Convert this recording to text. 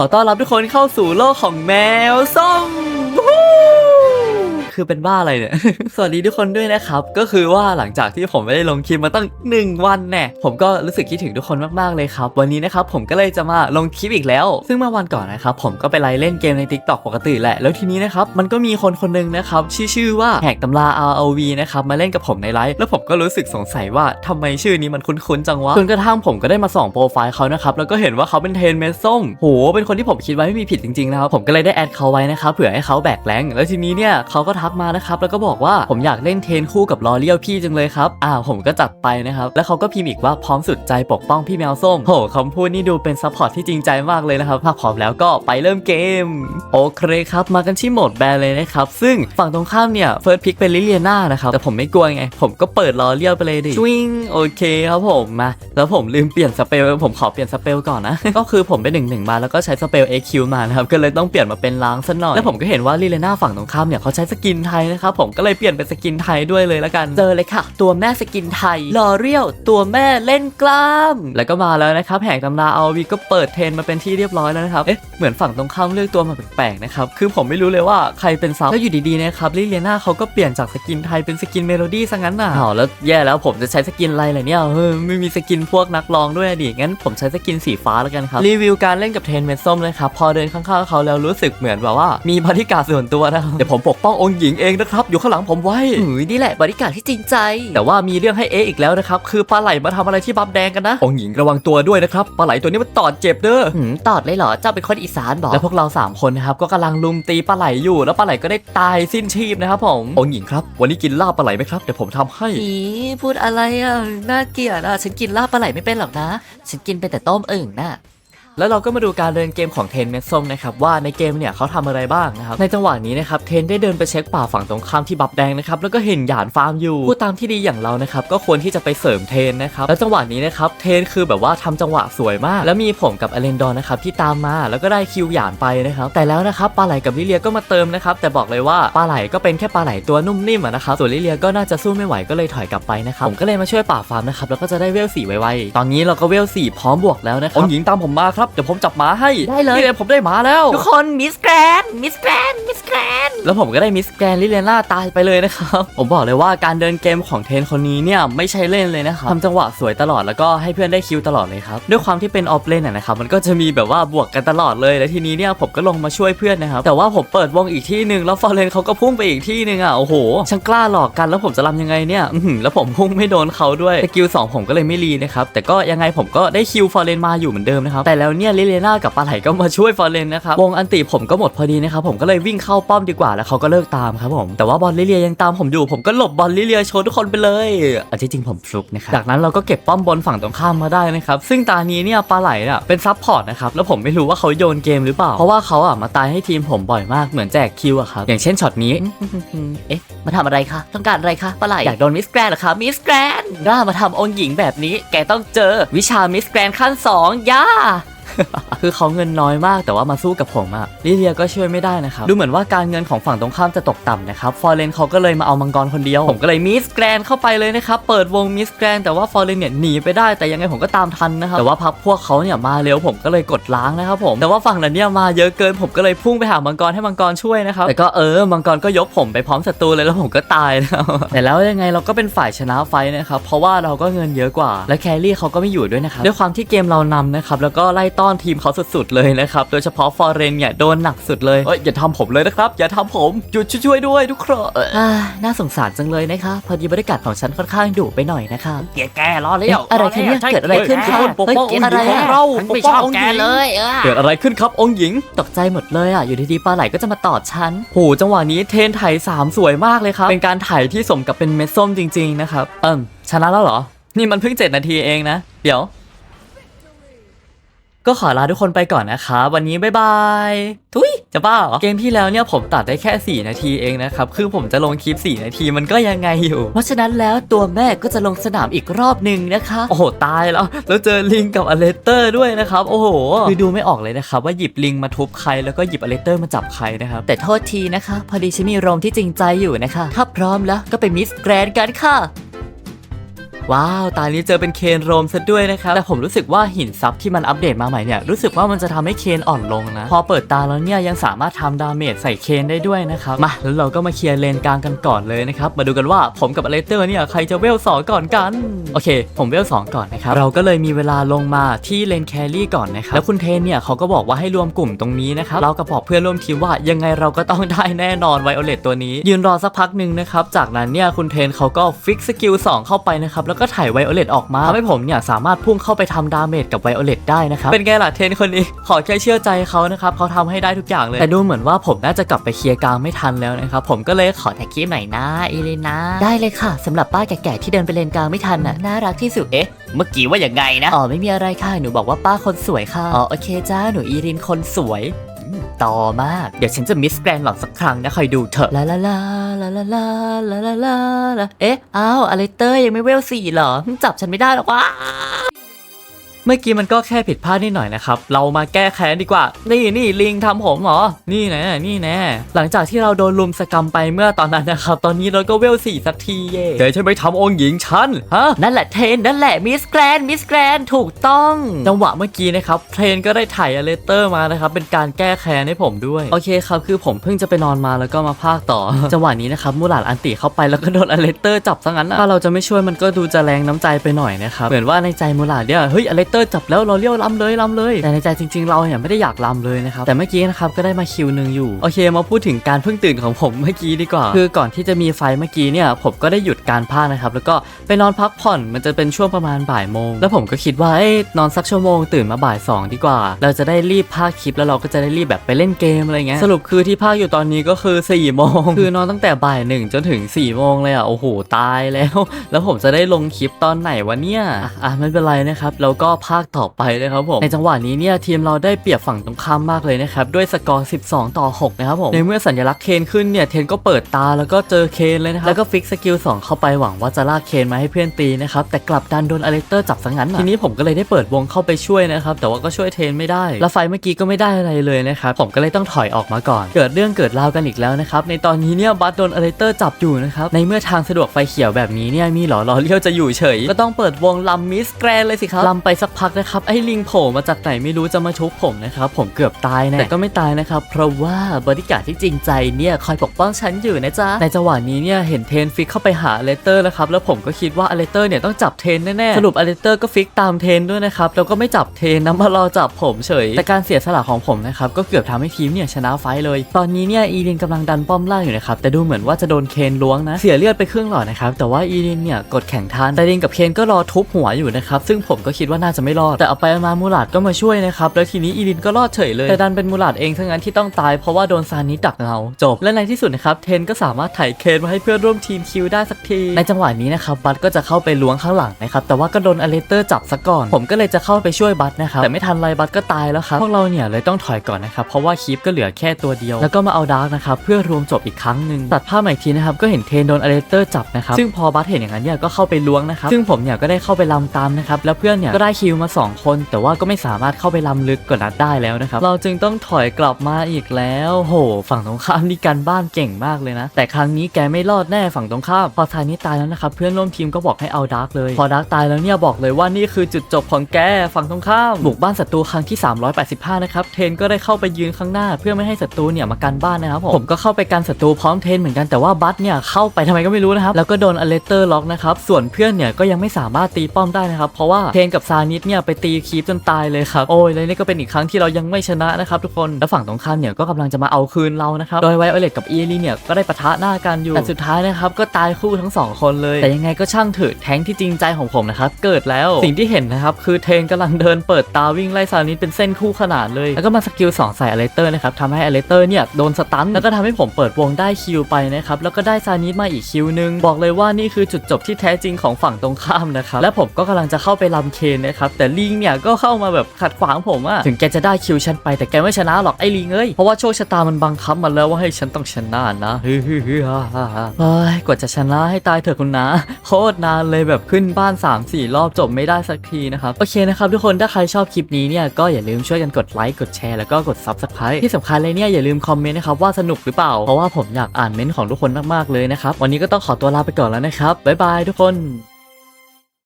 ขอต้อนรับทุกคนเข้าสู่โลกของแมวส้ม คือเป็นบ้าอะไรเนี่ย สวัสดีทุกคนด้วยนะครับ ก็คือว่าหลังจากที่ผมไม่ได้ลงคลิปมาตั้ง 1 วันแน่ผมก็รู้สึกคิดถึงทุกคนมากๆเลยครับ วันนี้นะครับผมก็เลยจะมาลงคลิปอีกแล้ว ซึ่งเมื่อวันก่อนนะครับผมก็ไปไลฟ์เล่นเกมใน Tik t o อกปกติแหละ แล้วทีนี้นะครับมันก็มีคนคนหนึงนะครับชื่อชื่อว่าแหกตำรา ROV นะครับมาเล่นกับผมในไลฟ์แล้วผมก็รู้สึกสงสัยว่าทำไมชื่อนี้มันคุ้นๆจังวะจนกระทั่งผมก็ได้มาส่องโปรไฟล์เขานะครับแล้วก็เห็นว่าเขาเป็นเทนเมสส้มโหเป็นคนที่ผมคิดไว้ไม่มีผิดจริงๆนะครับผมก็เลยได้แอดเขาไว้นะครับเผื่อให้เขาแบกแรงแล้วทีนี้เนี่ยเขาก็ทักมานะครับแล้วก็บอกว่าผมอยากเล่นเทนคู่กับลอเลียวพี่จังเลยครับอ้าวผมก็จัดไปนะครับแล้วเขาก็พิมพ์อีกว่าพร้อมสุดใจปกป้องพี่แมวส้มโหคำพูดนี่ดูเป็นซัพพอร์ตที่จริงใจมากเลยนะครับถ้าพร้อมแล้วก็ไปเริ่มเกม โอเคครับ มากันที่โหมดแบนเลยนะครับ ซึ่งฝั่งตรงข้ามเนี่ยเฟิร์สพิกเป็นลิเลียนานะครับ แต่ผมไม่กลัวไง ผมก็เปิดล้อเลียวไปเลยดิชวิงโอเคครับผมมา แล้วผมลืมเปลี่ยนสเปลผมขอเปลี่ยนสเปลก่อนนะ ก็คือผมเป็นหนึ่งหนึ่งมาแล้วก็ใช้สเปล AQ มานะครับ ก็เลยต้องเปลี่ยนมาเป็นล้างซะหน่อย แล้วผมก็เห็นว่าลิเลียนาฝั่งตรงข้ามเนี่ยเขาใช้สกินไทยนะครับผมก็เลยเปลี่ยนเป็นสกินไทยด้วยเลยละกันเจอเลยค่ะ ตัวแม่สกินไทยลอเรียลตัวแม่เล่นกล้าม แล้วก็มาแล้วนะครับแหกตำราเอาวีก็เปิดเทรนมาเป็นที่เรียบร้อยแล้วนะครับเอ๊ะเหมือนฝั่งตรงข้ามเลือกตัวมาแปลกๆนะครับคือผมไม่รู้เลยว่าใครเป็นซับแล้วอยู่ดีๆนะครับลิเลียนาเขาก็เปลี่ยนจากสกินไทยเป็นสกินเมโลดี้ซะงั้นน่ะอ้าวแล้วแย่แล้วผมจะใช้สกินอะไรล่ะเนี่ยเออไม่มีสกินพวกนักร้องด้วยอะดิงั้นผมใช้สกินสีฟ้าแล้วกันครับรีวิวการเล่นกับเทรนเมดส้มเลยครับพอเดินข้างๆเขาแล้วรู้สึกเหมือนแบบว่ามีบริการดส่วนตัวนะครับเดี๋ยวผมปกป้ององค์หญิงเองนะครับ อยู่ข้างหลังผมไว้ หือนี่แหละบริการที่จริงใจ แต่ว่ามีเรื่องให้เอะอีกแล้วนะครับ คือปลาไหลมาทำอะไรที่บับแดงกันนะองค์หญิงระวังตัวด้วยนะครับปลาไหลตัวนี้มันตอดเจ็บเด้อหืมตอดเลยเหรอ เจ้าเป็นคนอีสานบอก แล้วพวกเรา 3 คนนะครับก็กำลังลุมตีปลาไหลอยู่ แล้วปลาไหลก็ได้ตายสิ้นชีพนะครับผมองค์หญิงครับ วันนี้กินลาบปลาไหลไหมครับเดี๋ยวผมทำให้ อีพูดอะไรอะ น่าเกลียดอะ ฉันกินลาบปลาไหลไม่เป็นหรอกนะ ฉันกินเป็นแต่ต้มอึ่งน่ะ แล้วเราก็มาดูการเดินเกมของเทนเมสส้มนะครับว่าในเกมเนี่ยเขาทำอะไรบ้างนะครับในจังหวะนี้นะครับเทนได้เดินไปเช็คป่าฝั่งตรงข้ามที่บับแดงนะครับแล้วก็เห็นหยานฟาร์มอยู่ผู้ตามที่ดีอย่างเรานะครับก็ควรที่จะไปเสริมเทนนะครับแล้วจังหวะนี้นะครับเทนคือแบบว่าทำจังหวะสวยมาก แล้วมีผมกับอเลนดอนนะครับที่ตามมาแล้วก็ได้คิวหยานไปนะครับแต่แล้วนะครับปลาไหลกับลิเลียก็มาเติมนะครับแต่บอกเลยว่าปลาไหลก็เป็นแค่ปลาไหลตัวนุ่มนิ่มอะนะครับส่วนลิเลียก็น่าจะสู้ไม่ไหวก็เลยถอยกลับไปนะครับผมก็เลยมาช่วยป่าฟาร์มนะครับแล้วก็จะได้เวลสี่ไวๆตอนนี้เราก็เวลสี่พร้อมบวกแล้วนะครับองหญิงตามผมมาครับเดี๋ยวผมจับหมาให้ได้เลย นี่เลยผมได้หมาแล้ว ทุกคนมิสแกรนมิสแกรนมิสแกรนแล้วผมก็ได้มิสแกรนลิเลียนาตายไปเลยนะครับ ผมบอกเลยว่าการเดินเกมของเทนคนนี้เนี่ยไม่ใช่เล่นเลยนะครับทำจังหวะสวยตลอดแล้วก็ให้เพื่อนได้คิวตลอดเลยครับด้วยความที่เป็นออฟเลนนะครับมันก็จะมีแบบว่าบวกกันตลอดเลยแล้วทีนี้เนี่ยผมก็ลงมาช่วยเพื่อนนะครับแต่ว่าผมเปิดวงอีกที่หนึ่งแล้วฟอร์เรนเขาก็พุ่งไปอีกที่หนึ่งอะโอ้โหช่างกล้าหลอกกันแล้วผมจะทำยังไงเนี่ยอื้อหือแล้วผมพุ่งไม่โดนเขาด้วยสกิลสองผมก็เลยไม่รีนะครับแต่ก็ยังไงผมก็ได้คิวฟอร์เรนมาอยู่เหมือนเดิมนะครับแต่แล้วเนี่ยลิเลียนากับปลาไหลก็มาช่วยฟอร์เรนนะครับวงอันติผมก็หมดพอดีนะครับผมก็เลยวิ่งเข้าป้อมดีกว่าแล้วเขาก็เลิกตามครับผม แต่ว่าบอลลิเลียยังตามผมอยู่ ผมก็หลบบอลลิเลียโชว์ทุกคนไปเลยอันที่จริงผมฟลุกนะครับ จากนั้นเราก็เก็บป้อมบนฝั่งตรงข้ามมาได้นะครับ ซึ่งตานี้เนี่ยปลาไหลน่ะเป็นซับพอร์ตนะครับ แล้วผมไม่รู้ว่าเขาโยนเกมหรือเปล่า เพราะว่าเขาอะมาตายให้ทีมผมบ่อยมาก เหมือนแจกคิวอะครับ อย่างเช่นช็อตนี้ เอ๊ะ มาทำอะไรคะ ต้องการอะไรคะปลาไหล อยากโดนมิสแกรนเหรอคะ มิสแกรนกล้ามาทำองค์หญิงแบบนี้ แกต้องเจอวิชามิสแกรนขั้นสองย่า คือเขาเงินน้อยมากแต่ว่ามาสู้กับผมอะลิเลียก็ช่วยไม่ได้นะครับ ดูเหมือนว่าการเงินของฝั่งตรงข้ามจะตกต่ำนะครับฟอร์เรนเขาก็เลยมาเอามังกรคนเดียว ผมก็เลยมิสแกรนเข้าไปเลยนะครับเปิดวงมิสแกรนแต่ว่าฟอร์เรนเนี่ยหนีไปได้แต่ยังไงผมก็ตามทันนะครับแต่ว่าพักพวกเขาเนี่ยมาเร็วผมก็เลยกดล้างนะครับผมแต่ว่าฝั่งนั้นเนี่ยมาเยอะเกินผมก็เลยพุ่งไปหามังกรให้มังกรช่วยนะครับแต่ก็เออมังกรก็ยกผมไปพร้อมศัตรูเลยแล้วผมก็ตายนะครับแต่แล้วยังไงเราก็เป็นฝ่ายชนะไฟนะครับเพราะว่าเราก็เงินเยอะกว่า และแครี่เขาก็ไม่อยู่ด้วยนะครับด้วยความที่เกมเรานำนะครับแล้วก็ไล่ต้อนทีมเขาสุดๆเลยนะครับ โดยเฉพาะฟอร์เรนเนี่ยโดนหนักสุดเลยเอ้ยอย่าทำผมเลยนะครับ อย่าทำผมหยุดช่วยๆด้วยทุกคนเอ่ออ่าน่าสงสารจังเลยนะคะพอดีบริการของฉันค่อนข้างดุไปหน่อยนะคะเกลียดแกล้อเลี้ยวเอ๊ะอะไรคะเนี่ยเกิดอะไรขึ้นคะปกป้องเฮ้ยองค์หญิงอะไรของอะเราฉันปกไม่ป้ชองอบองค์แกหญิงเลยเออเกิดอะไรขึ้นครับองค์หญิงตกใจหมดเลยอะอยู่ดีๆปลาไหลก็จะมาตอดฉันโหจังหวะนี้เทรนไถสามสวยมากเลยครับเป็นการไถที่สมกับเป็นเม็ดส้มจริง ๆนะครับ เอิ่มชนะแล้วเหรอ นี่มันเพิ่ง7นาทีเองนะ เดี๋ยว ก็ขอลาทุกคนไปก่อนนะคะวันนี้บ๊ายบายทุยจะบ้าเหรอเกมที่แล้วเนี่ยผมตัดได้แค่ 4 นาทีเองนะครับคือผมจะลงคลิป 4 นาทีมันก็ยังไงอยู่ เพราะฉะนั้นแล้วตัวแม่ก็จะลงสนามอีกรอบหนึ่งนะคะ โอ้โหตายแล้ว แล้วเจอลิงกับอเลสเตอร์ด้วยนะครับ โอ้โห คือดูไม่ออกเลยนะครับ ว่าหยิบลิงมาทุบใครแล้วก็หยิบอเลสเตอร์มาจับใครนะครับ แต่โทษทีนะคะ พอดีฉันมีรมที่จริงใจอยู่นะคะ ถ้าพร้อมแล้วก็ไปมิสแกรนกันค่ะ ว้าว ตานี้เจอเป็นเคนโรมซะด้วยนะครับ แต่ผมรู้สึกว่าหินซับที่มันอัปเดตมาใหม่เนี่ย รู้สึกว่ามันจะทำให้เคนอ่อนลงนะ พอเปิดตาแล้วเนี่ยยังสามารถทำดาเมจใส่เคนได้ด้วยนะครับ มาแล้วเราก็มาเคลียร์เลนกลางกันก่อนเลยนะครับ มาดูกันว่าผมกับอเลสเตอร์เนี่ยใครจะเวลสองก่อนกัน โอเค ผมเวลสองก่อนนะครับ เราก็เลยมีเวลาลงมาที่เลนแครี่ก่อนนะครับ แล้วคุณเทนเนี่ยเขาก็บอกว่าให้รวมกลุ่มตรงนี้นะครับ เราก็บอกเพื่อนร่วมทีมว่ายังไงเราก็ต้องได้แน่นอนไวโอเลตตัวนี้ ยืนรอสักพักหนึ่งนะครับ จากนั้นเนี่ยคุณเทนเขาก็ฟิกสกิล2เข้าไปนะครับแล้วก็ถ่ายไวโอเลตออกมาทำให้ผมเนี่ยสามารถพุ่งเข้าไปทำดาเมจกับไวโอเลตได้นะครับเป็นไงล่ะเทนคนนี้ขอแค่เชื่อใจเขานะครับเขาทำให้ได้ทุกอย่างเลยแต่ดูเหมือนว่าผมน่าจะกลับไปเคลียร์กลางไม่ทันแล้วนะครับผมก็เลยขอแท็กคลิปหน่อยนะเอเลนาได้เลยค่ะสำหรับป้าแก่ๆที่เดินไปเลนกลางไม่ทันน่ะน่ารักที่สุดเอ๊ะเมื่อกี้ว่าอย่างไงนะอ๋อไม่มีอะไรค่ะหนูบอกว่าป้าคนสวยค่ะอ๋อโอเคจ้าหนูอีรินคนสวยอืม ต่อมาก เดี๋ยวฉันจะมิสแกรนหล่อนสักครั้งนะคอยดูเถอะลาลาลาลาลาลาลาลาลาเอ๊ะอ้าวอะไรเตอร์ยังไม่เวลสี่หรอจับฉันไม่ได้หรอกวะ เมื่อกี้มันก็แค่ผิดพลาดนิดหน่อยนะครับ เรามาแก้แค้นดีกว่า นี่นี่ลิงทำผมเหรอ นี่แน่นี่แน่หลังจากที่เราโดนลุมสกรรมไปเมื่อตอนนั้นนะครับ ตอนนี้เราก็เวลสี่สักทีเย่เดี๋ยวฉันไปทำองค์หญิงฉันฮะ นั่นแหละเทรนนั่นแหละมิสแกรนมิสแกรนถูกต้อง จังหวะเมื่อกี้นะครับเทรนก็ได้ถ่ายอเลเตอร์มานะครับเป็นการแก้แค้นให้ผมด้วย โอเคครับคือผมเพิ่งจะไปนอนมาแล้วก็มาพากต่อ จังหวะนี้นะครับมูหลานอันติเข้าไปแล้วก็โดนอเลเตอร์จับซะงั้นน่ะถ้าเราจะไม่ช่วยมันก็ดูจะแรงน้ำใจไปหน่อยนะครับเหมือนว่าในใจมูหลานเนี่ยเฮ้ยอเลเตอร์จับแล้วเราเลี้ยวลำเลยลำเลย แต่ในใจจริง ๆ เราเนี่ยไม่ได้อยากลำเลยนะครับแต่เมื่อกี้นะครับก็ได้มาคิวหนึ่งอยู่โอเคมาพูดถึงการเพิ่งตื่นของผมเมื่อกี้ดีกว่า คือก่อนที่จะมีไฟเมื่อกี้เนี่ยผมก็ได้หยุดการพากนะครับแล้วก็ไปนอนพักผ่อนมันจะเป็นช่วงประมาณบ่ายโมงแล้วผมก็คิดว่าเอ้นอนสักชั่วโมงตื่นมาบ่ายสองดีกว่า เราจะได้รีบพากคลิปแล้วเราก็จะได้รีบแบบไปเล่นเกมอะไรเงี้ยสรุปคือที่พากอยู่ตอนนี้ก็คือ4ี่โมงคือนอนตั้งแต่บ่ายหนึ่งจนถึง4ี่โมงเลยอะโอ้โหตายแล้ว แล้วผมจะได้ลงคลิปตอนไหนวะเนี่ยอะอะไม่เป็นไรนะครับแล้วก็ภาคต่อไปนะครับผมในจังหวะนี้เนี่ยทีมเราได้เปรียบฝั่งตรงข้ามมากเลยนะครับด้วยสกอร์ 12 ต่อ 6 นะครับผมในเมื่อสัญลักษณ์เคนขึ้นเนี่ยเทนก็เปิดตาแล้วก็เจอเคนเลยนะครับแล้วก็ฟิกสกิล2เข้าไปหวังว่าจะลากเคนมาให้เพื่อนตีนะครับแต่กลับดันโดนอเลเตอร์จับซะงั้นน่ะทีนี้ผมก็เลยได้เปิดวงเข้าไปช่วยนะครับแต่ว่าก็ช่วยเทนไม่ได้แล้วไฟเมื่อกี้ก็ไม่ได้อะไรเลยนะครับผมก็เลยต้องถอยออกมาก่อน เกิดเรื่องเกิดราวกันอีกแล้วนะครับในตอนนี้เนี่ยบัสโดนอเลเตอร์จับอยู่นะครับในเมื่อทางสะดวกไฟเขียวแบบนี้เนี่ยมีหรอรอเลี้ยวจะอยู่เฉย ก็ต้องเปิดวงลำมิสแกรนเลยสิครับลำไปสักพักนะครับไอ้ลิงโผล่มาจากไหนไม่รู้จะมาชุบผมนะครับผมเกือบตายแน่แต่ก็ไม่ตายนะครับเพราะว่าบริการที่จริงใจเนี่ยคอยปกป้องฉันอยู่นะจ๊ะในจังหวะนี้เนี่ยเห็นเทนฟิกเข้าไปหาอเลเตอร์แล้วครับแล้วผมก็คิดว่าอเลเตอร์เนี่ยต้องจับเทนแน่ๆสรุปอเลเตอร์ก็ฟิกตามเทนด้วยนะครับแล้วก็ไม่จับเทนนะมารอจับผมเฉย แต่การเสียสละของผมนะครับก็เกือบทำให้ทีมเนี่ยชนะไฟท์เลย ตอนนี้เนี่ยอีลินกำลังดันป้อมล่างอยู่นะครับแต่ดูเหมือนว่าจะโดนเคนล้วงนะเสียเลือดไปครึ่งหลอดนะครับแต่ว่าอีลินเนี่ยกดแข่งทันแต่ลินกับเคนก็รอทุบหัวอยู่นะครับซึ่งผมก็คิดว่าน่าจะไม่รอด แต่เอาไปเอามามูลาดก็มาช่วยนะครับแล้วทีนี้อีลินก็รอดเฉยเลย แต่ดันเป็นมูลาดเองทั้งนั้นที่ต้องตายเพราะว่าโดนซานิดักเงาจบ และในที่สุดนะครับเทนก็สามารถไถ่เคนมาให้เพื่อนร่วมทีมคิวได้สักที ในจังหวะนี้นะครับบัตก็จะเข้าไปล้วงข้างหลังนะครับแต่ว่าก็โดนอเลเตอร์จับซะก่อน ผมก็เลยจะเข้าไปช่วยบัตนะครับแต่ไม่ทันไรบัตก็ตายแล้วครับพวกเราเนี่ยเลยต้องถอยก่อนนะครับเพราะว่าคีปก็เหลือแค่ตัวเดียว แล้วก็มาเอาดาร์กนะครับเพื่อรวมจบอีกครั้งหนึ่งตัดภาพมาอีกทีนะครับก็เห็นเทนโดนอเลเตอร์จับนะครับซึ่งพอบัตเห็นอย่างนั้นเนี่ยก็เข้าไปล้วงนะครับซึ่งผมเนี่ยก็ได้เข้าไปลำตามนะครับแล้วเพื่อนเนี่ยก็ได้คิิวมาสองคน แต่ว่าก็ไม่สามารถเข้าไปล้ำลึกกว่านั้นได้แล้วนะครับ เราจึงต้องถอยกลับมาอีกแล้ว โห ฝั่งตรงข้ามนี่การบ้านเก่งมากเลยนะ แต่ครั้งนี้แกไม่รอดแน่ฝั่งตรงข้าม พอทายนี้ตายแล้วนะครับ เพื่อนร่วมทีมก็บอกให้เอาดาร์กเลย พอดาร์กตายแล้วเนี่ยบอกเลยว่านี่คือจุดจบของแกฝั่งตรงข้ามบุกบ้านศัตรูครั้งที่ 385 นะครับ เทนก็ได้เข้าไปยืนข้างหน้า เพื่อไม่ให้ศัตรูเนี่ยมากันบ้านนะครับผม ผมก็เข้าไปกันศัตรูพร้อมเทนเหมือนกัน แต่ว่าบัตเนี่ยเข้าไปทำไมก็ไม่รู้นะครับ แล้วก็โดนอเลเตอร์ล็อกนะครับ ส่วนเพื่อนเนี่ยก็ยังไม่สามารถตีป้อมได้นะครับ เพราะว่าเทนกับซานิดเนี่ยไปตีคีปจนตายเลยครับโอ้ยแล้วนี่ก็เป็นอีกครั้งที่เรายังไม่ชนะนะครับทุกคนแล้วฝั่งตรงข้ามเนี่ยก็กำลังจะมาเอาคืนเรานะครับโดยไวโอเลตกับเอลีเนี่ยก็ได้ปะทะหน้ากันอยู่แต่สุดท้ายนะครับก็ตายคู่ทั้งสองคนเลย แต่ยังไงก็ช่างเถิดแท้งที่จริงใจของผมนะครับเกิดแล้วสิ่งที่เห็นนะครับคือเทนกำลังเดินเปิดตาวิ่งไล่ซานิดเป็นเส้นคู่ขนาดเลย แล้วก็มาสกิล2ใส่อเลเตอร์นะครับทำให้อเลเตอร์เนี่ยโดนสตันแล้วก็ทำให้ผมเปิดวงได้คิวไปนะครับแล้วก็ได้ซานิดมาอีกคิวนึงบอกเลยว่านี่คือจุดจบที่แท้จริงของฝั่งตรงข้ามนะครับและผมก็กำลังจะเข้าไปลำเคนนะครับแต่ลิงเนี่ยก็เข้ามาแบบขัดขวางผมอะถึงแกจะได้คิวฉันไปแต่แกไม่ชนะหรอกไอ้ลิงเอ้ยเพราะว่าโชคชะตามันบังคับมาแล้วว่าให้ฉันต้องชนะนะฮึฮึฮึฮ่าฮ่าฮ่าเฮ้ยกว่าจะชนะให้ตายเถอะคุณนะโคตรนานเลยแบบขึ้นบ้าน 3-4 รอบจบไม่ได้สักทีนะครับโอเคนะครับทุกคนถ้าใครชอบคลิปนี้เนี่ยก็อย่าลืมช่วยกันกดไลค์กดแชร์แล้วก็กด Subscribe ที่สำคัญเลยเนี่ยอย่าลืมคอมเมนต์นะครับว่าสนุกหรือเปล่า เพราะว่าผมอยากอ่านเมนต์ของทุกคนมากๆเลยนะครับวันนี้ก็ต้องขอตัวลาไปก่อนแล้วนะครับบ๊ายบายทุกคน